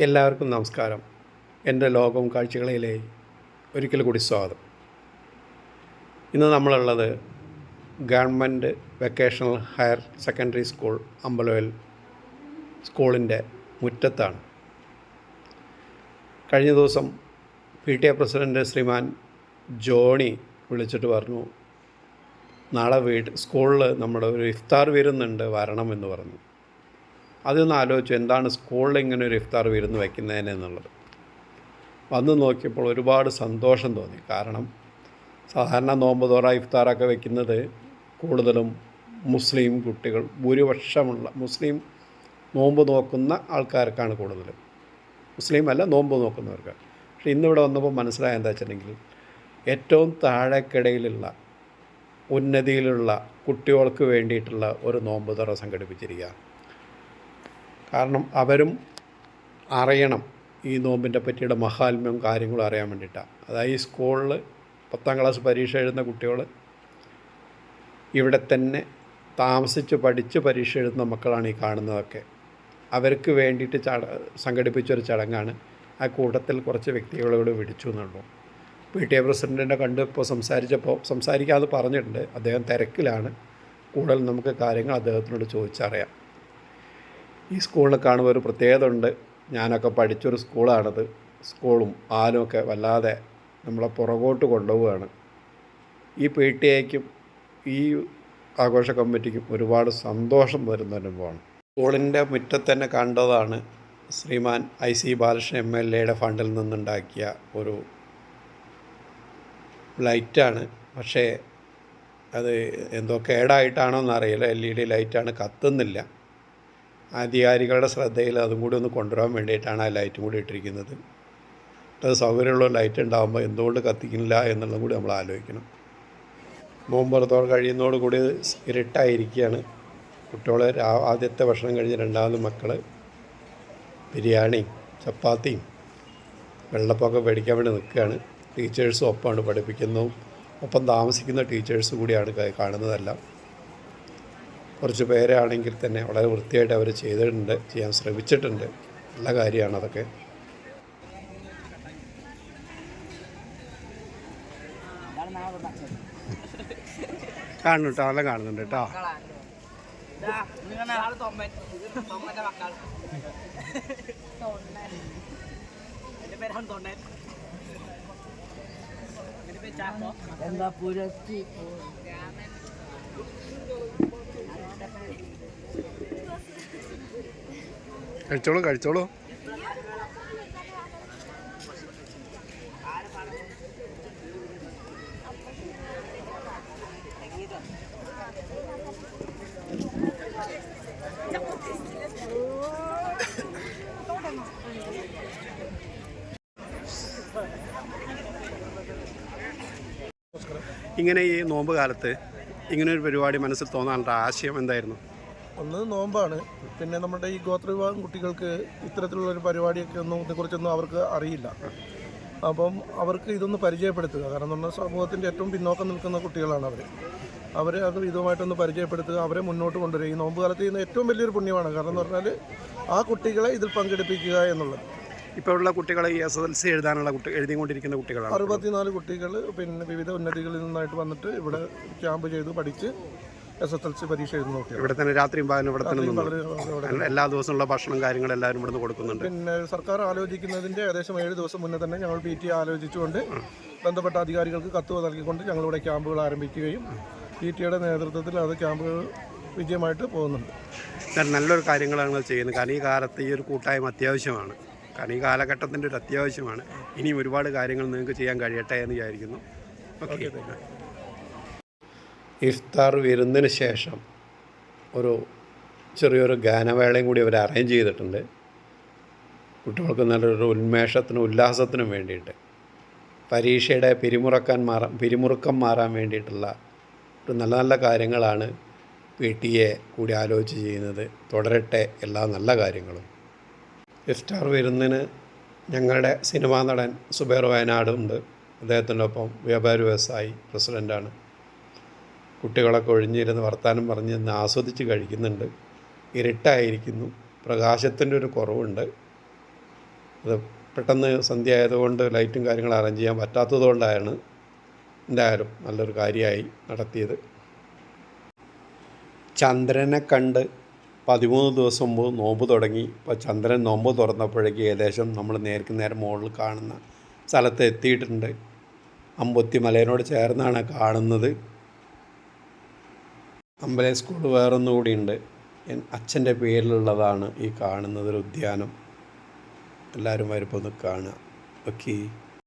എല്ലാവർക്കും നമസ്കാരം. എന്റെ ലോകവും കാഴ്ചകളിലെ ഒരിക്കൽ കൂടി സ്വാഗതം. ഇന്ന് നമ്മളുള്ളത് government vocational higher secondary school Ambalavayal സ്കൂളിന്റെ മുറ്റത്താണ്. കഴിഞ്ഞ ദിവസം പി ടി എ പ്രസിഡന്റ് ശ്രീമാൻ ജോണി വിളിച്ചിട്ട് പറഞ്ഞു നാളെ വീട് സ്കൂളിൽ നമ്മുടെ ഒരു ഇഫ്താർ വരുന്നുണ്ട് വരണം എന്ന് പറഞ്ഞു. അതൊന്ന് ആലോചിച്ചു എന്താണ് സ്കൂളിൽ ഇങ്ങനെ ഒരു ഇഫ്താർ വിരുന്ന് വയ്ക്കുന്നതിന് എന്നുള്ളത്. വന്ന് നോക്കിയപ്പോൾ ഒരുപാട് സന്തോഷം തോന്നി. കാരണം സാധാരണ നോമ്പ് തോറ ഇഫ്താറൊക്കെ വെക്കുന്നത് കൂടുതലും മുസ്ലിം കുട്ടികൾ ഭൂരിപക്ഷമുള്ള മുസ്ലിം നോമ്പ് നോക്കുന്ന ആൾക്കാർക്കാണ് കൂടുതലും. മുസ്ലിം അല്ല നോമ്പ് നോക്കുന്നവർക്ക്. പക്ഷെ ഇന്നിവിടെ വന്നപ്പോൾ മനസ്സിലായ എന്താ വെച്ചിട്ടുണ്ടെങ്കിൽ ഏറ്റവും താഴെക്കിടയിലുള്ള ഉന്നതിയിലുള്ള കുട്ടികൾക്ക് വേണ്ടിയിട്ടുള്ള ഒരു നോമ്പ് തുറ സംഘടിപ്പിച്ചിരിക്കുക കാരണം അവരും അറിയണം ഈ നോമ്പിന്റെ പറ്റിയുടെ മഹാത്മ്യവും കാര്യങ്ങളും അറിയാൻ വേണ്ടിയിട്ടാണ് അതായത് ഈ സ്കൂളിൽ പത്താം ക്ലാസ് പരീക്ഷ എഴുതുന്ന കുട്ടികൾ ഇവിടെ തന്നെ താമസിച്ച് പഠിച്ച് പരീക്ഷ എഴുതുന്ന മക്കളാണ് ഈ കാണുന്നതൊക്കെ. അവർക്ക് വേണ്ടിയിട്ട് ചട സംഘടിപ്പിച്ചൊരു ചടങ്ങാണ്. ആ കൂട്ടത്തിൽ കുറച്ച് വ്യക്തികളോട് വിളിച്ചു എന്നുള്ളൂ. പി ടി എ പ്രസിഡന്റിനെ കണ്ട് ഇപ്പോൾ സംസാരിച്ചപ്പോൾ സംസാരിക്കാതെ പറഞ്ഞിട്ടുണ്ട്. അദ്ദേഹം തിരക്കിലാണ്. കൂടുതൽ നമുക്ക് കാര്യങ്ങൾ അദ്ദേഹത്തിനോട് ചോദിച്ചറിയാം. ഈ സ്കൂളിൽ കാണുമ്പോൾ ഒരു പ്രത്യേകത ഉണ്ട്. ഞാനൊക്കെ പഠിച്ചൊരു സ്കൂളാണത്. സ്കൂളും ആലുമൊക്കെ വല്ലാതെ നമ്മളെ പുറകോട്ട് കൊണ്ടുപോവുകയാണ്. ഈ പി ടി എക്കും ഈ ആഘോഷ കമ്മിറ്റിക്കും ഒരുപാട് സന്തോഷം വരുന്ന അനുഭവമാണ്. സ്കൂളിന്റെ മുറ്റത്ത് തന്നെ കണ്ടതാണ് ശ്രീമാൻ I C Balakrishnan M L എയുടെ ഫണ്ടിൽ നിന്നുണ്ടാക്കിയ ഒരു ലൈറ്റാണ്. പക്ഷേ അത് എന്തോ കേടായിട്ടാണോ എന്നറിയില്ല എൽ ഇ ഡി ലൈറ്റാണ് കത്തുന്നില്ല. അധികാരികളുടെ ശ്രദ്ധയിൽ അതും കൂടി ഒന്ന് കൊണ്ടുവരാൻ വേണ്ടിയിട്ടാണ് ആ ലൈറ്റും കൂടി ഇട്ടിരിക്കുന്നത്. അത് സൗകര്യമുള്ള ലൈറ്റ് ഉണ്ടാകുമ്പോൾ എന്തുകൊണ്ട് കത്തിക്കുന്നില്ല എന്നുള്ളതും കൂടി നമ്മൾ ആലോചിക്കണം. നോമ്പുറത്തോടെ കഴിയുന്നതോട് കൂടി ഇരുട്ടായിരിക്കുകയാണ്. കുട്ടികളെ ആദ്യത്തെ ഭക്ഷണം കഴിഞ്ഞ് രണ്ടാമത് മക്കൾ ബിരിയാണിയും ചപ്പാത്തിയും വെള്ളപ്പൊക്കെ മേടിക്കാൻ വേണ്ടി നിൽക്കുകയാണ്. ടീച്ചേഴ്സും ഒപ്പമാണ് പഠിപ്പിക്കുന്നതും. ഒപ്പം താമസിക്കുന്ന ടീച്ചേഴ്സ് കൂടിയാണ് കാണുന്നതെല്ലാം. കുറച്ച് പേരാണെങ്കിൽ തന്നെ വളരെ വൃത്തിയായിട്ട് അവർ ചെയ്തിട്ടുണ്ട് ചെയ്യാൻ ശ്രമിച്ചിട്ടുണ്ട് നല്ല കാര്യമാണ് അതൊക്കെ കാണുന്നു കേട്ടോ നല്ല കാണുന്നുണ്ട് കേട്ടോ എന്താ പുരത്തി കഴിച്ചോളൂ കഴിച്ചോളൂ. ഇങ്ങനെ ഈ നോമ്പ് കാലത്ത് ഇങ്ങനെ ഒരു പരിപാടി മനസ്സിൽ തോന്നാനുള്ള ആശയം എന്തായിരുന്നു? ഒന്ന് നോമ്പാണ്. പിന്നെ നമ്മുടെ ഈ ഗോത്ര വിഭാഗം കുട്ടികൾക്ക് ഇത്തരത്തിലുള്ള ഒരു പരിപാടിയൊക്കെ ഒന്നും ഇതിനെക്കുറിച്ചൊന്നും അവർക്ക് അറിയില്ല. അപ്പം അവർക്ക് ഇതൊന്ന് പരിചയപ്പെടുത്തുക. കാരണം നമ്മുടെ സമൂഹത്തിന്റെ ഏറ്റവും പിന്നോക്കം നിൽക്കുന്ന കുട്ടികളാണ് അവർ അവരെ അത് ഇതുമായിട്ടൊന്ന് പരിചയപ്പെടുത്തുക. അവരെ മുന്നോട്ട് കൊണ്ടുവരിക. ഈ നോമ്പ് കാലത്ത് ചെയ്യുന്ന ഏറ്റവും വലിയൊരു പുണ്യമാണ്. കാരണം എന്ന് പറഞ്ഞാൽ ആ കുട്ടികളെ ഇതിൽ പങ്കെടുപ്പിക്കുക എന്നുള്ളത്. ഇപ്പോൾ ഉള്ള കുട്ടികൾ ഈ എസ് എൽ സി എഴുതാനുള്ള കുട്ടി എഴുതിക്കൊണ്ടിരിക്കുന്ന കുട്ടികളാണ്. അറുപത്തിനാല് കുട്ടികൾ പിന്നെ വിവിധ ഉന്നതികളിൽ നിന്നായിട്ട് വന്നിട്ട് ഇവിടെ ക്യാമ്പ് ചെയ്ത് പഠിച്ച് എസ് എസ് എൽ സി പരീക്ഷ എഴുതുന്ന കുട്ടികൾ ഇവിടെ തന്നെ രാത്രിയും പകലും ഇവിടെ തന്നെ നിന്നു. എല്ലാ ദിവസമുള്ള ഭക്ഷണം കാര്യങ്ങളും എല്ലാവരും ഇവിടുന്ന് കൊടുക്കുന്നുണ്ട്. പിന്നെ സർക്കാർ ആലോചിക്കുന്നതിന്റെ ഏകദേശം ഏഴ് ദിവസം മുന്നേ തന്നെ ഞങ്ങൾ പി ടി ആലോചിച്ചുകൊണ്ട് ബന്ധപ്പെട്ട അധികാരികൾക്ക് കത്ത് നൽകിക്കൊണ്ട് ഞങ്ങളിവിടെ ക്യാമ്പുകൾ ആരംഭിക്കുകയും പി ടിയുടെ നേതൃത്വത്തിൽ അത് ക്യാമ്പുകൾ വിജയമായിട്ട് പോകുന്നുണ്ട്. നല്ലൊരു കാര്യങ്ങളാണ് ചെയ്യുന്നത്. കാരണം ഈ കാലത്ത് ഈ ഒരു കൂട്ടായ്മ അത്യാവശ്യമാണ്. കാരണം ഈ കാലഘട്ടത്തിന്റെ ഒരു അത്യാവശ്യമാണ്. ഇനിയും ഒരുപാട് കാര്യങ്ങൾ നിങ്ങൾക്ക് ചെയ്യാൻ കഴിയട്ടെ എന്ന് വിചാരിക്കുന്നു. ഓക്കെ. ഇഫ്താർ വിരുന്നിന് ശേഷം ഒരു ചെറിയൊരു ഗാനവേളയും കൂടി അവർ അറേഞ്ച് ചെയ്തിട്ടുണ്ട്. കുട്ടികൾക്ക് നല്ലൊരു ഉന്മേഷത്തിനും ഉല്ലാസത്തിനും വേണ്ടിയിട്ട്. പരീക്ഷയുടെ പിരിമുറക്കാൻ മാറാൻ പിരിമുറുക്കം മാറാൻ വേണ്ടിയിട്ടുള്ള ഒരു നല്ല നല്ല കാര്യങ്ങളാണ് പി ടി എ കൂടി ആലോചിച്ച് ചെയ്യുന്നത്. തുടരട്ടെ എല്ലാ നല്ല കാര്യങ്ങളും. ഇഫ്താർ വിരുന്നിന് ഞങ്ങളുടെ സിനിമാ നടൻ സുബേർ വയനാടുണ്ട് അദ്ദേഹത്തിന്റെ ഒപ്പം വ്യാപാരി വ്യവസായി പ്രസിഡന്റാണ് കുട്ടികളൊക്കെ ഒഴിഞ്ഞിരുന്ന് വർത്തമാനം പറഞ്ഞ് ഇന്ന് ആസ്വദിച്ച് കഴിക്കുന്നുണ്ട്. ഇരുട്ടായിരിക്കുന്നു. പ്രകാശത്തിന്റെ ഒരു കുറവുണ്ട്. അത് പെട്ടെന്ന് സന്ധ്യ ആയതുകൊണ്ട് ലൈറ്റും കാര്യങ്ങളും അറേഞ്ച് ചെയ്യാൻ പറ്റാത്തതുകൊണ്ടാണ് എന്തായാലും നല്ലൊരു കാര്യമായി നടത്തിയത്. ചന്ദ്രനെ കണ്ട് പതിമൂന്ന് ദിവസം മുമ്പ് നോമ്പ് തുടങ്ങി. ഇപ്പോൾ ചന്ദ്രൻ നോമ്പ് തുറന്നപ്പോഴേക്ക് ഏകദേശം നമ്മൾ നേർക്ക് നേരം മുകളിൽ കാണുന്ന സ്ഥലത്ത് എത്തിയിട്ടുണ്ട്. അമ്പത്തി മലയനോട് ചേർന്നാണ് കാണുന്നത്. അമ്പല സ്കൂൾ വേറൊന്നുകൂടിയുണ്ട് എൻ- അച്ഛന്റെ പേരിലുള്ളതാണ് ഈ കാണുന്നത് ഒരു ഉദ്യാനം. എല്ലാവരും വരുമ്പോൾ ഒന്ന് കാണുക. ഓക്കേ.